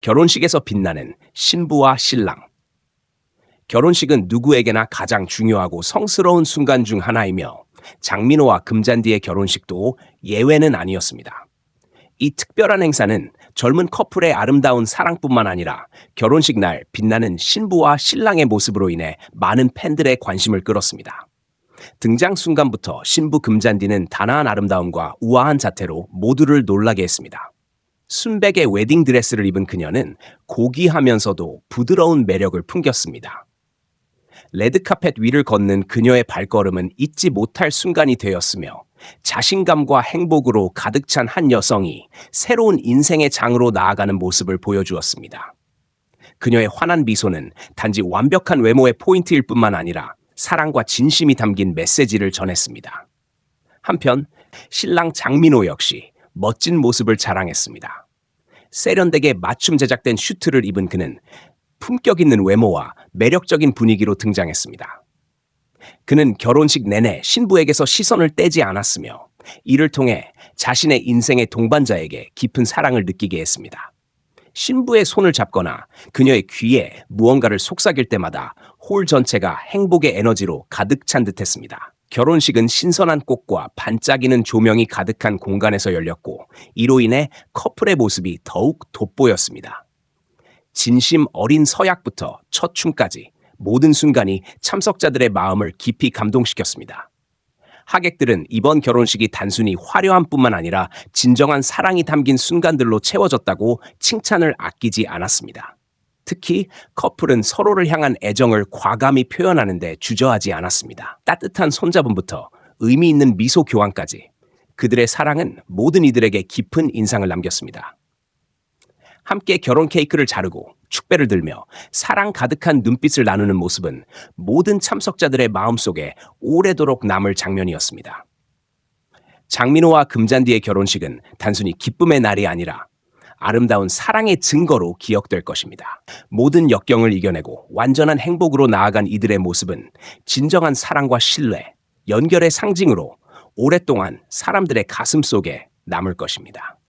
결혼식에서 빛나는 신부와 신랑. 결혼식은 누구에게나 가장 중요하고 성스러운 순간 중 하나이며 장민호와 금잔디의 결혼식도 예외는 아니었습니다. 이 특별한 행사는 젊은 커플의 아름다운 사랑뿐만 아니라 결혼식 날 빛나는 신부와 신랑의 모습으로 인해 많은 팬들의 관심을 끌었습니다. 등장 순간부터 신부 금잔디는 단아한 아름다움과 우아한 자태로 모두를 놀라게 했습니다. 순백의 웨딩 드레스를 입은 그녀는 고귀하면서도 부드러운 매력을 풍겼습니다. 레드카펫 위를 걷는 그녀의 발걸음은 잊지 못할 순간이 되었으며 자신감과 행복으로 가득 찬 한 여성이 새로운 인생의 장으로 나아가는 모습을 보여주었습니다. 그녀의 환한 미소는 단지 완벽한 외모의 포인트일 뿐만 아니라 사랑과 진심이 담긴 메시지를 전했습니다. 한편 신랑 장민호 역시 멋진 모습을 자랑했습니다. 세련되게 맞춤 제작된 슈트를 입은 그는 품격 있는 외모와 매력적인 분위기로 등장했습니다. 그는 결혼식 내내 신부에게서 시선을 떼지 않았으며 이를 통해 자신의 인생의 동반자에게 깊은 사랑을 느끼게 했습니다. 신부의 손을 잡거나 그녀의 귀에 무언가를 속삭일 때마다 홀 전체가 행복의 에너지로 가득 찬 듯했습니다. 결혼식은 신선한 꽃과 반짝이는 조명이 가득한 공간에서 열렸고 이로 인해 커플의 모습이 더욱 돋보였습니다. 진심 어린 서약부터 첫 춤까지 모든 순간이 참석자들의 마음을 깊이 감동시켰습니다. 하객들은 이번 결혼식이 단순히 화려함 뿐만 아니라 진정한 사랑이 담긴 순간들로 채워졌다고 칭찬을 아끼지 않았습니다. 특히 커플은 서로를 향한 애정을 과감히 표현하는 데 주저하지 않았습니다. 따뜻한 손잡음부터 의미 있는 미소 교환까지 그들의 사랑은 모든 이들에게 깊은 인상을 남겼습니다. 함께 결혼 케이크를 자르고 축배를 들며 사랑 가득한 눈빛을 나누는 모습은 모든 참석자들의 마음속에 오래도록 남을 장면이었습니다. 장민호와 금잔디의 결혼식은 단순히 기쁨의 날이 아니라 아름다운 사랑의 증거로 기억될 것입니다. 모든 역경을 이겨내고 완전한 행복으로 나아간 이들의 모습은 진정한 사랑과 신뢰, 연결의 상징으로 오랫동안 사람들의 가슴 속에 남을 것입니다.